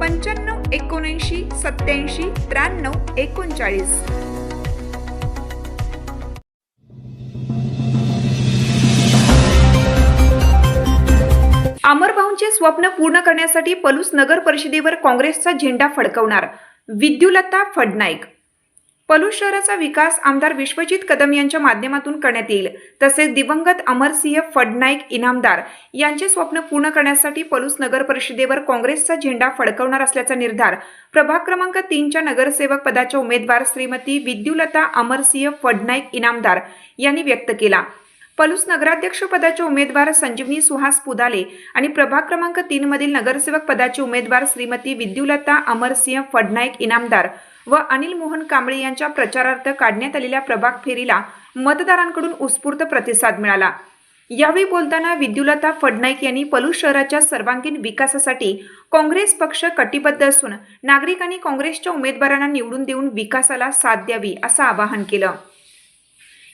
पंच्याण्णव एकोणऐंशी सत्याऐंशी त्र्याण्णव एकोणचाळीस. अमरभाऊंचे स्वप्न पूर्ण करण्यासाठी पलूस नगर परिषदेवर काँग्रेसचा झेंडा फडकवणार विद्युलता फडनाईक पलूस शहराचा विकास आमदार विश्वजित कदम यांच्या माध्यमातून करण्यात येईल. तसेच दिवंगत अमरसिंह फडनाईक इनामदार यांचे स्वप्न पूर्ण करण्यासाठी पलूस नगर परिषदेवर काँग्रेसचा झेंडा फडकवणार असल्याचा निर्धार प्रभाग क्रमांक तीनच्या नगरसेवक पदाच्या उमेदवार श्रीमती विद्युलता अमरसिंह फडनाईक इनामदार यांनी व्यक्त केला. पलूस नगराध्यक्ष पदाचे उमेदवार संजीवनी सुहास पुदाले आणि प्रभाग क्रमांक तीन मधील नगरसेवक पदाचे उमेदवार श्रीमती विद्युलता अमरसिंह फडनाईक इनामदार व अनिल मोहन कांबळे यांच्या प्रचारार्थ काढण्यात आलेल्या प्रभाग फेरीला मतदारांकडून उत्स्फूर्त प्रतिसाद मिळाला. यावेळी बोलताना विद्युलता फडनाईक यांनी पलूस शहराच्या सर्वांगीण विकासासाठी काँग्रेस पक्ष कटिबद्ध असून नागरिकांनी काँग्रेसच्या उमेदवारांना निवडून देऊन विकासाला साथ द्यावी असं आवाहन केलं.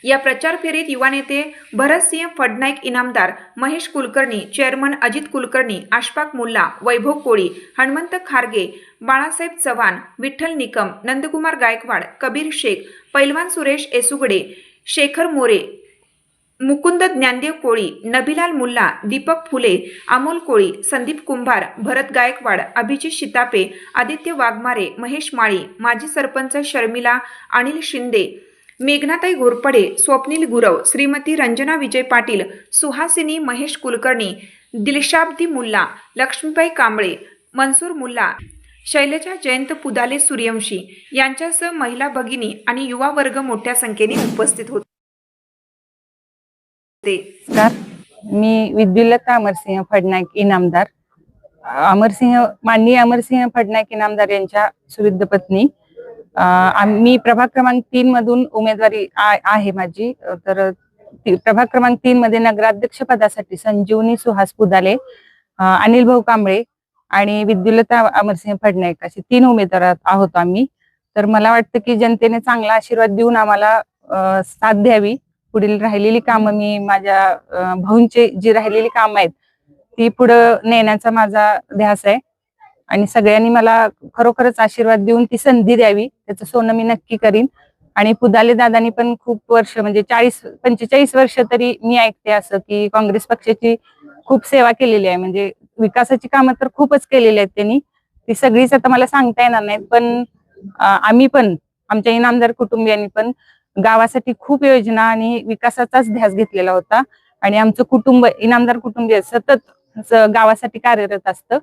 या प्रचार फेरीत युवा नेते भरतसिंह फडनाईक इनामदार महेश कुलकर्णी चेअरमन अजित कुलकर्णी आशफाक मुल्ला वैभव कोळी हनुमंत खारगे बाळासाहेब चव्हाण विठ्ठल निकम नंदकुमार गायकवाड कबीर शेख पैलवान सुरेश एसुगडे शेखर मोरे मुकुंद ज्ञानदेव कोळी नभिलाल मुल्ला दीपक फुले अमोल कोळी संदीप कुंभार भरत गायकवाड अभिजित शितापे आदित्य वाघमारे महेश माळी माजी सरपंच शर्मिला अनिल शिंदे मेघनाताई घोरपडे स्वप्नील गुरव श्रीमती रंजना विजय पाटील सुहासिनी महेश कुलकर्णी दिलशाब्दी मुल्ला लक्ष्मीबाई कांबळे मनसूर मुल्ला शैलजा जयंत पुदाले सूर्यवंशी यांच्यासह महिला भगिनी आणि युवा वर्ग मोठ्या संख्येने उपस्थित होते. मी विद्युलता अमरसिंह फडनाईक इनामदार. अमरसिंह माननीय अमरसिंह फडनाईक इनामदार यांच्या सुविद्ध पत्नी. मी प्रभाग क्रमांक तीन मधून उमेदवारी आहे माझी. तर प्रभाग क्रमांक तीन मध्ये नगराध्यक्ष पदासाठी संजीवनी सुहास पुदाले अनिल भाऊ कांबळे आणि विद्युलता अमरसिंह फडनाईक असे तीन उमेदवार आहोत आम्ही. तर मला वाटतं की जनतेने चांगला आशीर्वाद देऊन आम्हाला साथ द्यावी. पुढील राहिलेली कामं मी माझ्या भाऊंचे जी राहिलेली कामं आहेत ती पुढं नेण्याचा माझा ध्यास आहे. आणि सगळ्यांनी मला खरोखरच आशीर्वाद देऊन ती संधी द्यावी त्याचं सोनं मी नक्की करीन. आणि पुदाले दादानी पण खूप वर्ष म्हणजे चाळीस पंचेचाळीस वर्ष तरी मी ऐकते असं की काँग्रेस पक्षाची खूप सेवा केलेली आहे. म्हणजे विकासाची कामं तर खूपच केलेली आहेत त्यांनी. ती सगळीच आता मला सांगता येणार नाहीत पण आम्ही पण आमच्या इनामदार कुटुंबियांनी पण गावासाठी खूप योजना आणि विकासाचाच ध्यास घेतलेला होता. आणि आमचं कुटुंब इनामदार कुटुंबीय सतत गावासाठी कार्यरत असतं.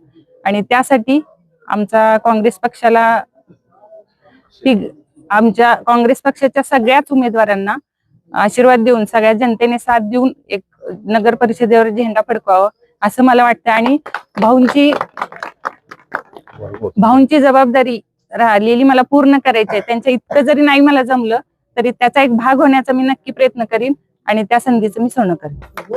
आणि त्यासाठी आमचा काँग्रेस पक्षाला आमच्या काँग्रेस पक्षाच्या सगळ्याच उमेदवारांना आशीर्वाद देऊन सगळ्या जनतेने साथ देऊन एक नगर परिषदेवर झेंडा फडकवावं असं मला वाटतं. आणि भाऊंची भाऊंची जबाबदारी राहिलेली मला पूर्ण करायची आहे. त्यांच्या इतकं जरी नाही मला जमलं तरी त्याचा एक भाग होण्याचा मी नक्की प्रयत्न करीन आणि त्या संधीचं मी सोनं करेन.